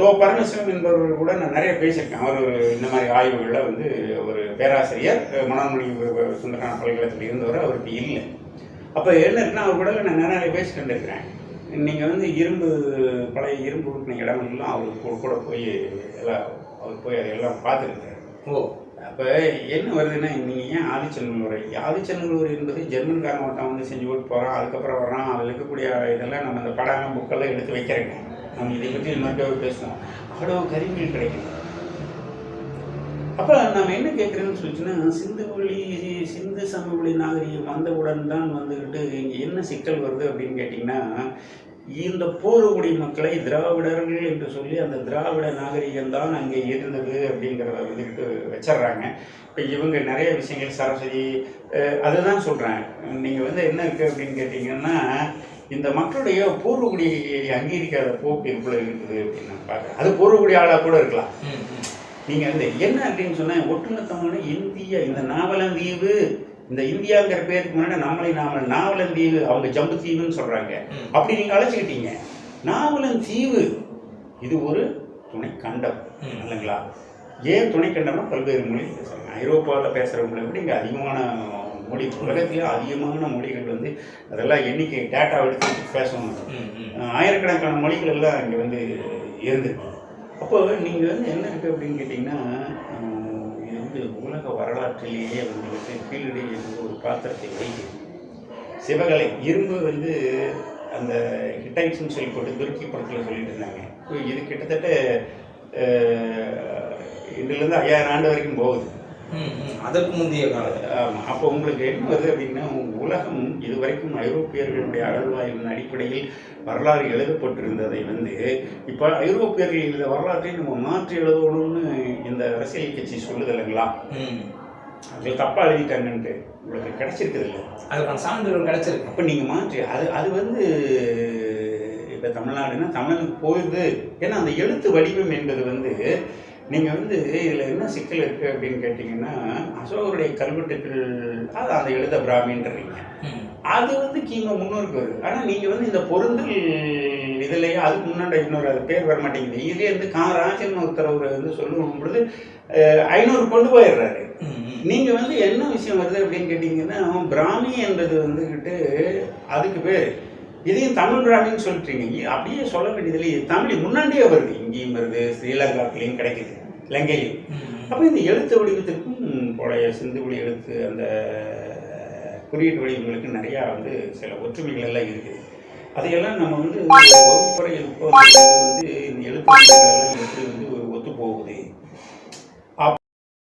தோ பரமசிவம் என்பவர் கூட நான் நிறைய பேசியிருக்கேன். அவர் இந்த மாதிரி ஆய்வுகளில் வந்து ஒரு பேராசிரியர் அஹ், மனோன்மணி சுந்தரான பல்கலைக்கழகத்தில் இருந்தவர் அவருக்கு இல்லை. அப்போ என்ன இருக்குன்னா அவர் கூட நான் நிறைய பேசிட்டு இருந்திருக்கிறேன் நீங்கள் வந்து இரும்பு பழைய இரும்பு உருட்டின இடங்கள்லாம் அவருக்கு கூட- போய் எல்லாம் அவர் போய் அதையெல்லாம் பார்த்துருக்காரு ஓ. அப்போ என்ன வருதுன்னா நீங்கள் ஏன் ஆதிச்சநல்லூரை ஆதிச்சநல்லூர் என்பது ஜெர்மன்காரன் ஒருத்தன் வந்து செஞ்சு போட்டு போகிறான் அதுக்கப்புறம் வர்றான் அதில் இருக்கக்கூடிய இதெல்லாம் நம்ம அந்த படம் புக்கெல்லாம் எடுத்து வைக்கிறேங்க நம்ம இதை பற்றி இன்னொரு பேசுவோம். அவ்வளோ கருவிகள் கிடைக்கும் அப்போ நம்ம என்ன கேட்குறேன்னு சொல்லிச்சுன்னா சிந்து மொழி சிந்து சமவெளி நாகரிகம் வந்தவுடன் தான் வந்துக்கிட்டு இங்கே என்ன சிக்கல் வருது அப்படின்னு கேட்டிங்கன்னா இந்த பூர்வகுடி மக்களை திராவிடர்கள் என்று சொல்லி அந்த திராவிட நாகரிகம் தான் அங்கே இருந்தது அப்படிங்கிறத வந்துக்கிட்டு வச்சிடுறாங்க. இப்போ இவங்க நிறைய விஷயங்கள் சரஸ்வதி அதுதான் சொல்கிறேன் நீங்கள் வந்து என்ன இருக்குது அப்படின்னு கேட்டிங்கன்னா இந்த மக்களுடைய பூர்வகுடியை அங்கீகரிக்காத போக்கு எவ்வளோ இருக்குது அப்படின்னு நான் பார்க்குறேன். அது பூர்வகுடி ஆளாக கூட இருக்கலாம். நீங்கள் வந்து என்ன அப்படின்னு சொன்னால் ஒட்டுமொத்தமான இந்திய இந்த நாவலந்தீவு இந்த இந்தியாங்கிற பேருக்கு முன்னாடி நம்மளை நாமல் நாவலந்தீவு அவங்க ஜம்பு தீவுன்னு சொல்கிறாங்க. அப்படி நீங்கள் அழைச்சிக்கிட்டீங்க. நாவலந்தீவு இது ஒரு துணை கண்டம். இல்லைங்களா? ஏன் துணை கண்டம்னா பல்வேறு மொழி பேசுகிறாங்க ஐரோப்பாவில் பேசுகிற மொழி விட இங்கே அதிகமான மொழி உலகத்திலே அதிகமான மொழிகள் வந்து அதெல்லாம் எண்ணிக்கை டேட்டா எடுத்து பேசணும். ஆயிரக்கணக்கான மொழிகள் எல்லாம் இங்கே வந்து இருந்திருக்கு. அப்போ நீங்கள் வந்து என்ன இருக்குது அப்படின்னு கேட்டிங்கன்னா வந்து உலக வரலாற்றிலேயே உங்களுக்கு கீழடி என்ற ஒரு பாத்திரத்தை வகிக்குது சிவகலை இரும்பு வந்து அந்த ஹிட்டைட்ஸ்னு சொல்லி போட்டு துருக்கி படத்தில் சொல்லிட்டு இருந்தாங்க. இது கிட்டத்தட்ட இதுலேருந்து ஐயாயிரம் ஆண்டு வரைக்கும் போகுது. அதற்கு முந்தைய காலம். ஆமாம் அப்போ உங்களுக்கு என்ன வருது அப்படின்னா உலகம் இதுவரைக்கும் ஐரோப்பியர்களுடைய அகழ்வாய்வின் அடிப்படையில் வரலாறு எழுதப்பட்டிருந்ததை வந்து இப்போ ஐரோப்பியர்கள் எழுத வரலாற்றை நம்ம மாற்றி எழுதணும்னு இந்த அரசியல் கட்சி சொல்லுது இல்லைங்களா? ம். அது தப்பாக எழுதிட்டாங்கன்ட்டு உங்களுக்கு கிடைச்சிருக்குது இல்லை? அதுக்கான சான்றுகள் கிடைச்சிருக்கு. அப்போ நீங்கள் மாற்றி அது அது வந்து இப்போ தமிழ்நாடுனா தமிழுக்கு போயிடுது. ஏன்னா அந்த எழுத்து வடிவம் என்பது வந்து நீங்கள் வந்து இதில் என்ன சிக்கல் இருக்குது அப்படின்னு கேட்டிங்கன்னா அசோகருடைய கல்வெட்டுக்கள் அது அந்த எழுத பிராமின்றீங்க. அது வந்து கிமு முன்னோருக்கு வருது. ஆனால் நீங்கள் வந்து இந்த பொருந்தல் இதுலேயே அதுக்கு முன்னாடி இன்னொரு அது பேர் வர மாட்டேங்குது. இதுலேயே வந்து காராஜன் ஒருத்தர் அவர் வந்து சொல்லும் பொழுது ஐநூறு கொண்டு போயிடுறாரு. நீங்கள் வந்து என்ன விஷயம் வருது அப்படின்னு கேட்டிங்கன்னா பிராமி என்பது வந்துக்கிட்டு அதுக்கு பேர். இதையும் தமிழ் பிராமின்னு சொல்லிட்டீங்க. அப்படியே சொல்ல வேண்டியதில்லை. இது தமிழ் முன்னாடியே வருது. இங்கேயும் வருது ஸ்ரீலங்காத்துலேயும் கிடைக்குது. ம். அப்போ இந்த எழுத்து வடிவத்திற்கும் பழைய சிந்து மொழி எழுத்து அந்த குறியீட்டு வடிவங்களுக்கு நிறையா வந்து சில ஒற்றுமைகள் எல்லாம் இருக்குது. அதையெல்லாம் நம்ம வந்து உட்கார்ந்து வந்து இந்த எழுத்து வடிவங்கள் எல்லாம் எப்படி வந்து ஒத்து போகுது